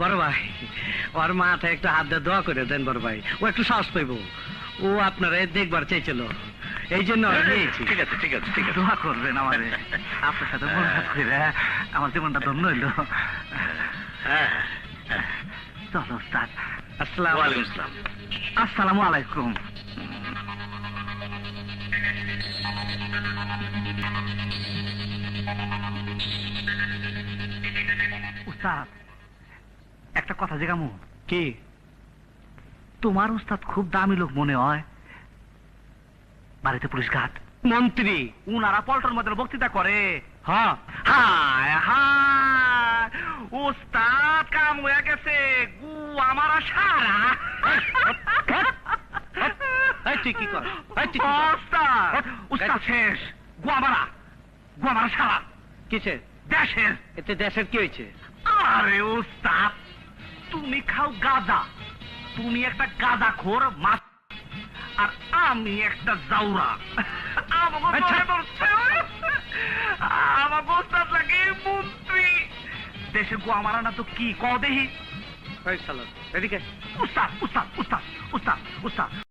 বড় ভাই। ওর মাথায় একটু হাত দিয়ে দোয়া করে দেন বড় ভাই। ও একটু সাহস পাইব। ও আপনারা দেখবার চাইছিল। এই জন্য ঠিক আছে ঠিক আছে ঠিক আছে দোয়া করবেন আপনার সাথে মোলাকাত করে আমার জীবনটা ধন্য হইল। হ্যাঁ চলো উস্তাদ আসসালাম ওয়ালাইকুম আসসালাম। আসসালামু আলাইকুম। উস্তাদ একটা কথা জিগামু। কি? তোমার উস্তাদ খুব দামি লোক মনে হয়। বাড়িতে পুলিশ ঘাট। মন্ত্রী। উনারা পল্টন মধ্যে বক্তৃতা করে। হ্যাঁ। হায় হায়। উস্তাদ কাম হয়ে গেছে গু আমার সারা। এই কর? এই তুই কি কর? উস্তাদ উস্তাদ শেষ। গুয়ামারা গুয়ামারা সারা। কিসে দেশের। এতে দেশের কি হয়েছে? আরে উস্তাদ তুমি খাও গাঁজা। তুমি একটা গাঁজা খোর মাছ আর আমি একটা জাউরা। আমার আচ্ছা। আমাকে উস্তাদ লাগে মন্ত্রী। দেশে গো আমার না তো কি ক দেহি এদিকে উস্তাদ উস্তাদ উস্তাদ উস্তাদ উস্তাদ।